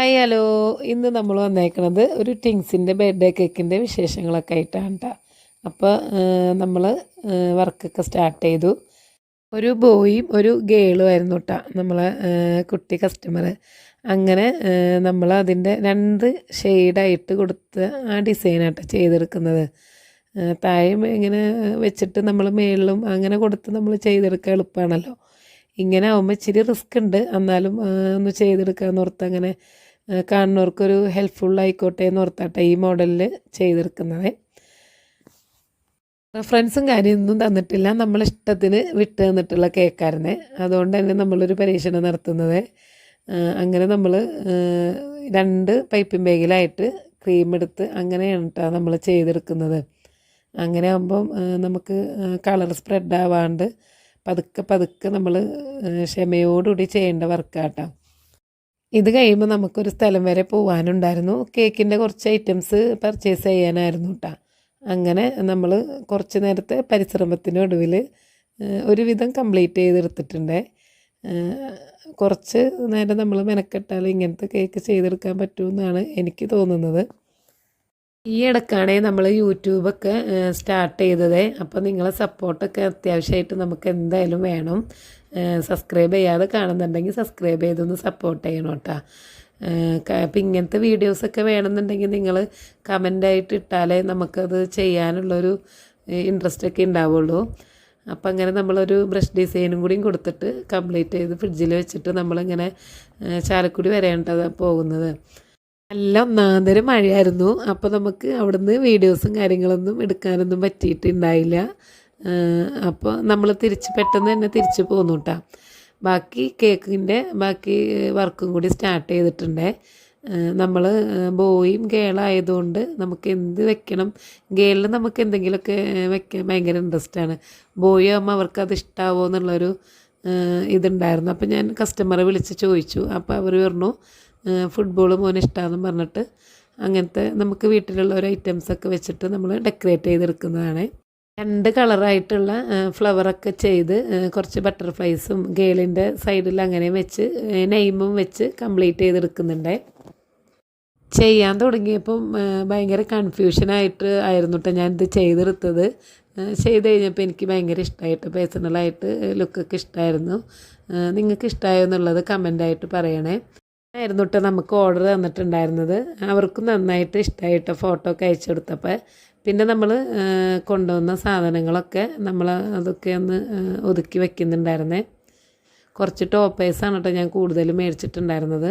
Hi hello. ഇന്ന് നമ്മൾ വന്നേക്കണത് ഒരു ടിങ്സിന്റെ ബർത്ത്ഡേ കേക്കിന്റെ വിശേഷങ്ങളൊക്കെ ആയിട്ടാണ് കേട്ടോ അപ്പോൾ നമ്മൾ വർക്കൊക്കെ സ്റ്റാർട്ട് ചെയ്തു. ഒരു ബോയും ഒരു ഗേളും ആയിരുന്നു കേട്ടോ നമ്മളെ കുട്ടി കസ്റ്റമർ അങ്ങനെ നമ്മൾ അതിന്റെ രണ്ട് ഷെയ്ഡായിട്ട് കൊടുത്ത് ആ ഡിസൈനായിട്ട് ചെയ്തെടുക്കുന്നത്. താഴെ ഇങ്ങനെ വെച്ചിട്ട് നമ്മൾ മേളിലും അങ്ങനെ കൊടുത്ത് നമ്മൾ ചെയ്തെടുക്കാൻ എളുപ്പമാണല്ലോ ഇങ്ങനെ ആവുമ്പോൾ ഇച്ചിരി റിസ്ക് ഉണ്ട്. എന്നാലും ഒന്ന് ചെയ്തെടുക്കാമെന്ന് ഓർത്ത് അങ്ങനെ കാണുന്നവർക്കൊരു ഹെൽപ്ഫുൾ ആയിക്കോട്ടെ എന്ന് ഓർത്താട്ടെ ഈ മോഡലിൽ ചെയ്തെടുക്കുന്നത്. റെഫറൻസും കാര്യമൊന്നും തന്നിട്ടില്ല. നമ്മൾ ഇഷ്ടത്തിന് വിട്ട് തന്നിട്ടുള്ള കേക്കായിരുന്നേ. അതുകൊണ്ട് തന്നെ നമ്മളൊരു പരീക്ഷണം നടത്തുന്നത്. അങ്ങനെ നമ്മൾ രണ്ട് പൈപ്പിംഗ് ബാഗിലായിട്ട് ക്രീം എടുത്ത് അങ്ങനെയാണ് കേട്ടോ നമ്മൾ ചെയ്തെടുക്കുന്നത്. അങ്ങനെ ആകുമ്പം നമുക്ക് കളർ സ്പ്രെഡ് ആവാണ്ട് പതുക്കെ പതുക്കെ നമ്മൾ ക്ഷമയോടുകൂടി ചെയ്യേണ്ട വർക്കാട്ടോ. ഇത് കഴിയുമ്പോൾ നമുക്കൊരു സ്ഥലം വരെ പോകാനുണ്ടായിരുന്നു കേക്കിന്റെ കുറച്ച് ഐറ്റംസ് പർച്ചേസ് ചെയ്യാനായിരുന്നു കേട്ടോ അങ്ങനെ നമ്മൾ കുറച്ച് നേരത്തെ പരിശ്രമത്തിന്റെ ഒടുവിൽ ഒരുവിധം കംപ്ലീറ്റ് ചെയ്തെടുത്തിട്ടുണ്ട്. കുറച്ച് നേരം നമ്മൾ മെനക്കെട്ടാൽ ഇങ്ങനത്തെ കേക്ക് ചെയ്തെടുക്കാൻ പറ്റുമെന്നാണ് എനിക്ക് തോന്നുന്നത്. ഈ ഇടക്കാണേ നമ്മൾ യൂട്യൂബൊക്കെ സ്റ്റാർട്ട് ചെയ്തത്. അപ്പോൾ നിങ്ങളെ സപ്പോർട്ടൊക്കെ അത്യാവശ്യമായിട്ട് നമുക്ക് എന്തായാലും വേണം. സബ്സ്ക്രൈബ് ചെയ്യാതെ കാണുന്നുണ്ടെങ്കിൽ സബ്സ്ക്രൈബ് ചെയ്തൊന്ന് സപ്പോർട്ട് ചെയ്യണം കേട്ടോ. അപ്പം ഇങ്ങനത്തെ വീഡിയോസൊക്കെ വേണമെന്നുണ്ടെങ്കിൽ നിങ്ങൾ കമന്റായിട്ട് ഇട്ടാലേ നമുക്കത് ചെയ്യാനുള്ളൊരു ഇൻട്രസ്റ്റ് ഒക്കെ ഉണ്ടാവുള്ളൂ. അപ്പം അങ്ങനെ നമ്മളൊരു ബ്രഷ് ഡിസൈനും കൂടിയും കൊടുത്തിട്ട് കംപ്ലീറ്റ് ചെയ്ത് ഫ്രിഡ്ജിൽ വെച്ചിട്ട് നമ്മളിങ്ങനെ ചാലക്കുടി വരെയാണ് പോകുന്നത്. നല്ല ഒന്നാന്തരം മഴയായിരുന്നു. അപ്പോൾ നമുക്ക് അവിടുന്ന് വീഡിയോസും കാര്യങ്ങളൊന്നും എടുക്കാനൊന്നും പറ്റിയിട്ടുണ്ടായില്ല. അപ്പോൾ നമ്മൾ തിരിച്ച് പെട്ടെന്ന് തന്നെ തിരിച്ച് പോന്നു കേട്ടോ ബാക്കി കേക്കിന്റെ ബാക്കി വർക്കും കൂടി സ്റ്റാർട്ട് ചെയ്തിട്ടുണ്ട്. നമ്മൾ ബോയും ഗേളായതുകൊണ്ട് നമുക്ക് എന്ത് വെക്കണം? ഗേളിൽ നമുക്ക് എന്തെങ്കിലുമൊക്കെ വെക്കാൻ ഭയങ്കര ഇൻട്രസ്റ്റാണ് ബോയ് ആകുമ്പോൾ അവർക്ക് അത് ഇഷ്ടാവോ എന്നുള്ളൊരു ഇതുണ്ടായിരുന്നു. അപ്പോൾ ഞാൻ കസ്റ്റമറെ വിളിച്ച് ചോദിച്ചു. അപ്പോൾ അവർ പറഞ്ഞു ഫുട്ബോൾ മോന് ഇഷ്ടമാണെന്ന് പറഞ്ഞിട്ട് അങ്ങനത്തെ നമുക്ക് വീട്ടിലുള്ള ഒരു ഐറ്റംസൊക്കെ വെച്ചിട്ട് നമ്മൾ ഡെക്കറേറ്റ് ചെയ്തെടുക്കുന്നതാണ്. രണ്ട് കളറായിട്ടുള്ള ഫ്ലവറൊക്കെ ചെയ്ത് കുറച്ച് ബട്ടർഫ്ലൈസും ഗേളിന്റെ സൈഡിൽ അങ്ങനെ വെച്ച് നെയിമും വെച്ച് കംപ്ലീറ്റ് ചെയ്തെടുക്കുന്നുണ്ട്. ചെയ്യാൻ തുടങ്ങിയപ്പം ഭയങ്കര കൺഫ്യൂഷനായിട്ട് ആയിരുന്നു കേട്ടോ ഞാനിത് ചെയ്തെടുത്തത്. ചെയ്ത് കഴിഞ്ഞപ്പോൾ എനിക്ക് ഭയങ്കര ഇഷ്ടമായിട്ട് പേഴ്സണലായിട്ട് ലുക്കൊക്കെ ഇഷ്ടമായിരുന്നു നിങ്ങൾക്ക് ഇഷ്ടമായോ എന്നുള്ളത് കമന്റായിട്ട് പറയണേ. ആയിരുന്നു കേട്ടോ നമുക്ക് ഓർഡർ തന്നിട്ടുണ്ടായിരുന്നത്. അവർക്കും നന്നായിട്ട് ഇഷ്ടമായിട്ട് ഫോട്ടോ ഒക്കെ അയച്ചു കൊടുത്തപ്പോൾ പിന്നെ നമ്മൾ കൊണ്ടുവന്ന സാധനങ്ങളൊക്കെ നമ്മൾ അതൊക്കെ ഒന്ന് ഒതുക്കി വയ്ക്കുന്നുണ്ടായിരുന്നേ കുറച്ച് ടോപ്പേഴ്സാണ് കേട്ടോ ഞാൻ കൂടുതൽ മേടിച്ചിട്ടുണ്ടായിരുന്നത്.